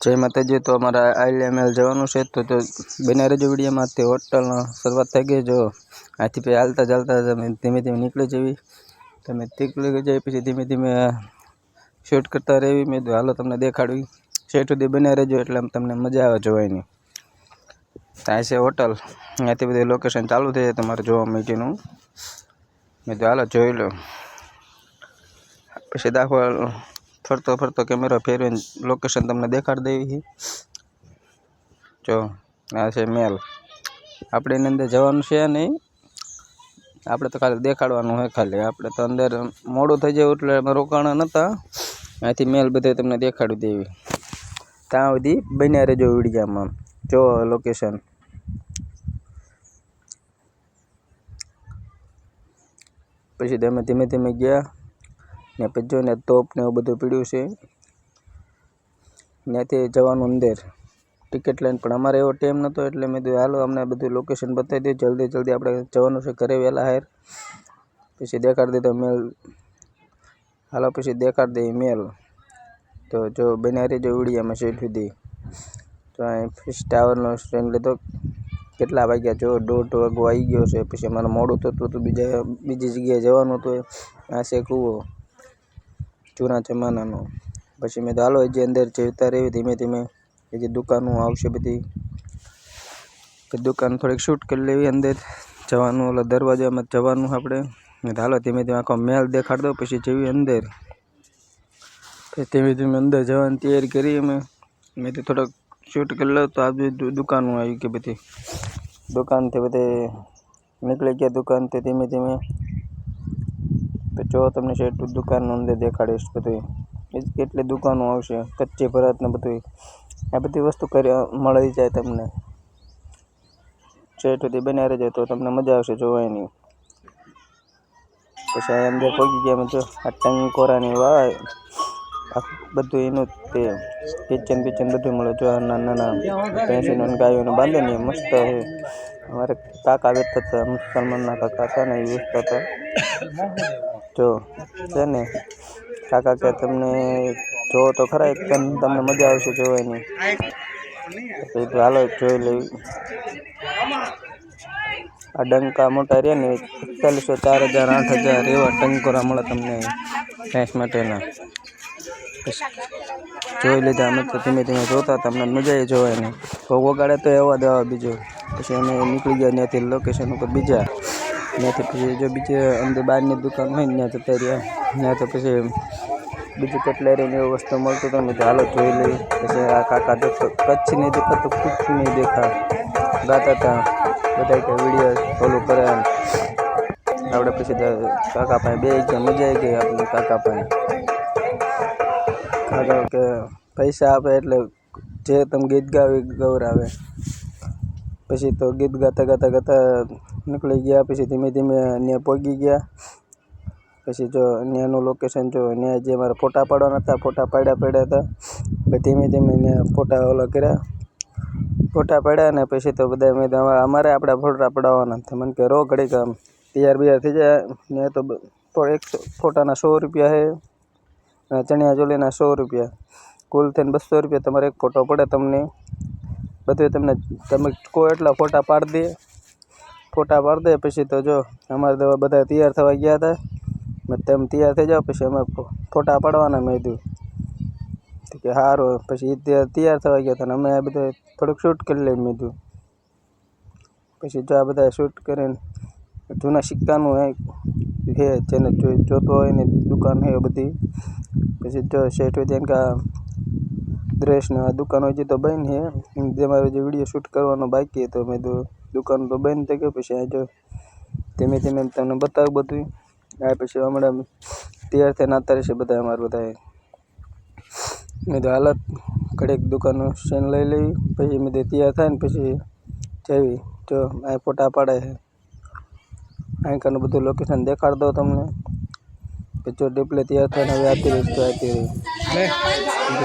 જય માતાજી, તો અમારા આઈએમએલ જવાનું છે, તો બના રહેજો વિડીયોમાં તે હોટલનો શરૂઆત થઈ ગઈ, જો આથી પછી હાલતા ચાલતા તમે ધીમે ધીમે નીકળી જવી તમે નીકળી જાય પછી ધીમે ધીમે શૂટ કરતા રહેવી મેં હાલો, તમને દેખાડવી. શેઠ સુધી બને રહેજો, એટલે આમ તમને મજા આવે જોવાની. ત્યાં છે હોટલ. ત્યાંથી બધી લોકેશન ચાલુ થઈ જાય, તમારે જોવા મીટીનું. મેં તો હાલો, જોઈ લો. પછી દાખવા ફરતો ફરતો કેમેરો ફેરવીને લોકેશન તમને દેખાડી દેવી જો, આ છે મેલ. આપણે એની અંદર જવાનું છે નહીં. આપણે તો ખાલી દેખાડવાનું હોય ખાલી. આપણે તો અંદર મોડું થઈ જાય એટલે અમે રોકાણા નહોતા. અહીંથી મેલ બધે તમને દેખાડી દેવી. ત્યાં સુધી બન્યા રહેજો વિડીયામાં. જો લોકેશન પછી ધીમે ધીમે ધીમે ગયા. ને પછી જો ને તોપ ને એવું બધું પીડ્યું છે. ત્યાંથી જવાનું અંદર. ટિકિટ લઈને, પણ અમારે એવો ટાઈમ નહોતો એટલે મેં કીધું, હાલો, અમને બધું લોકેશન બતાવી દે, જલ્દી જલ્દી આપણે જવાનું છે ઘરે વહેલા હાર પછી દેખાડી દીધો મેલ. હાલો, પછી દેખાડી દઈએ મેલ. તો જો બન્યા રહેજો અમે સીટ સુધી તો અહીં ફિશ ટાવરનો સ્ટેન્ડ લીધો. કેટલા વાગ્યા? જો દોઢ વાગો આવી ગયો છે. પછી અમારે મોડું થતું હતું, બીજા, બીજી જગ્યાએ જવાનું હતું. આ છે કૂવો. જૂના જમાનાનો. પછી મેં હાલો હજી અંદર જતા રહેવી ધીમે ધીમે હજી દુકાનો આવશે બધી દુકાન થોડીક શૂટ કરી લેવી અંદર. જવાનું ઓલા દરવાજામાં જવાનું આપણે. હાલો ધીમે ધીમે આખો મેલ દેખાડ દો પછી જેવી અંદર. ધીમે ધીમે અંદર જવાની તૈયારી કરી અમે. મેં તો થોડોક શૂટ કરી લો તો આ દુકાનો આવી કે બધી. દુકાનથી બધે નીકળી ગયા દુકાનથી ધીમે ધીમે. જો તમને શેઠ દુકાનનું અંદર દેખાડીશ બધું કેટલી દુકાનો આવશે, કચ્ચી, ભરત ને બધું આ બધી વસ્તુ કરી મળી જાય તમને. શેઠ સુધી બન્યા રહેજો તો તમને મજા આવશે જોવાની. પછી અંદર પગી ગયા જો આ ટંકોરાની વાય બધું એનું તે. કિચન બિચન બધું મળે. જો નાના નાના ભેંસીને ગાયોને બાંધે ને મસ્ત છે અમારે કાકા વેચતા હતા, મુસલમાનના કાકા હતા ને એ વેચતા હતા. જો, છે ને? કાકા કે તમને જોવો તો ખરા એક તમને મજા આવશે જોવાની. તો હાલો જોઈ લેવી આ ડંકા મોટા રહ્યા ને, એકતાલીસો ચાર હજાર, આઠ હજાર એવા ટંકોરા મળે તમને ભેંસ માટેના. જોઈ લીધા અમે તો ધીમે ધીમે જોતા, તમને મજા મજા જોવાય ને ભોગ વગાડે તો એવા દેવા બીજો. પછી અમે નીકળી ગયા ત્યાંથી લોકેશન ઉપર બીજા. ત્યાંથી પછી જો બીજે અંદર બહારની દુકાન હોય ને, ત્યાં જતા રહ્યા ત્યાં તો પછી બીજું કટલેરીને એવું વસ્તુ મળતું હતું મેં હાલો જોઈ લઈ પછી આ કાકા દેખો કચ્છ નહીં દેખા તો કુછ નહીં દેખા ગાતા હતા બધા કે વીડિયો ફોલો કરે આપણે પછી કાકા પાસે બે ગયા મજા આવી ગઈ આપણે કાકા પાસે. કાકા કે પૈસા આપે એટલે જે તમે ગીત ગાવી ગૌરાવે. પછી તો ગીત ગાતા ગાતા ગાતા નીકળી ગયા, પછી ધીમે ધીમે ત્યાં પહોંચી ગયા. પછી જો ત્યાંનું લોકેશન જો ત્યાં જે મારા ફોટા પાડવાના હતા, ફોટા પાડ્યા પડ્યા હતા, પછી ધીમે ધીમે ત્યાં ફોટા ઓલા કર્યા. ફોટા પાડ્યા ને પછી તો બધા મેં અમારે આપણા ફોટા પડાવવાના હતા મને કે, રો ઘડીક આમ તૈયાર બિયાર થઈ જાય. ને તો એક ફોટાના સો રૂપિયા છે અને ચણિયા ચોલીના સો રૂપિયા. કુલ થઈને બસો રૂપિયા તમારે એક ફોટો પડે તમને. બધું તમને તમે કોઈ એટલા ફોટા પાડી દે. ફોટા પાડી દે, પછી તો જો અમારે તો બધા તૈયાર થવા ગયા હતા. મેં તેમ તૈયાર થઈ જાઓ, પછી અમે ફોટા પાડવાના, મેં કીધું. કે સારું પછી તૈયાર થવા ગયા હતા અમે આ બધા થોડુંક શૂટ કરી લઈએ, મેં પછી જો આ બધા શૂટ કરીને જૂના સિક્કાનું છે જેને જોતો હોય ને દુકાન છે બધી. પછી જો શેઠ હોય ત્યાં કા ડ્રેસને દુકાન હોય તો બંધ છે અમારે જે વીડિયો શૂટ કરવાનો બાકી હતો, મેં તો દુકાન તો બંધ થઈ ગઈ પછી આ જો ધીમે ધીમે તમને બતાવું બધું આ પછી હમણાં તૈયાર થઈને આવતા રહેશે બધા અમારે બધા મેં તો હાલત ઘડીક દુકાનનું સીન લઈ લેવી પછી મેં તૈયાર થાય ને પછી જવી જો આ ફોટા પાડે છે. અહીંકાનું બધું લોકેશન દેખાડ દો તમને. પછી જો ડિપ્લે તૈયાર થઈને હવે આવતી રહીશ તો આવતી રહી.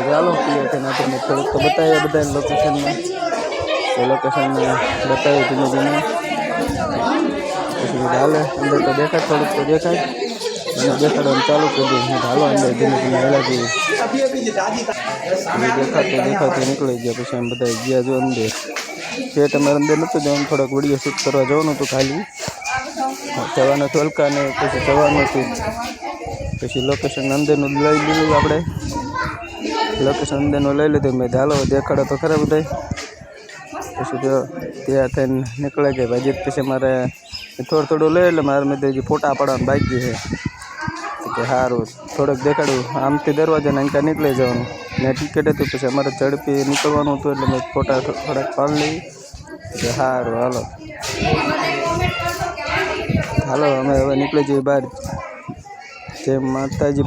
ચાલો તૈયાર થઈને આપણે થોડુંક તો બતાવીએ બધા લોકેશનમાં એ લોકેશન બતાવ્યું ધીમે ધીમે. પછી હાલે, અંદર તો દેખાય, થોડુંક તો દેખાય. અને દેખાડવાનું ચાલુ કરી દઈએ હાલો, અંદર ધીમે ધીમે હેલા જઈએ. દેખાતું દેખાતું નીકળી ગયા. પછી એમ બધા ગયા જો અંદર. જે તમારે અંદર નહોતું જવાનું, થોડાક વીડિયો શૂટ કરવા જવાનું હતું ખાલી. જવાનું હતું હલકા ને પછી જવાનું હતું. પછી લોકેશન અંદરનું લઈ લીધું આપણે. લોકેશન અંદરનું લઈ લીધું. મેં ચાલો દેખાડો તો ખરા બધા પછી તો ત્યાં થઈને નીકળે કે ભાઈ પછી મારે થોડું થોડું લઈ એટલે મારે મેં હજી ફોટા પાડવાનું બાકી છે. કે સારું થોડુંક દેખાડ્યું. આમથી દરવાજાને અંકા નીકળી જવાનું. ને ટિકિટ હતી પછી અમારે ઝડપી નીકળવાનું હતું એટલે મેં ફોટા થોડાક પાડી લઈ. કે સારું હાલો. હાલો, અમે હવે નીકળી જઈએ બહાર. જય માતાજી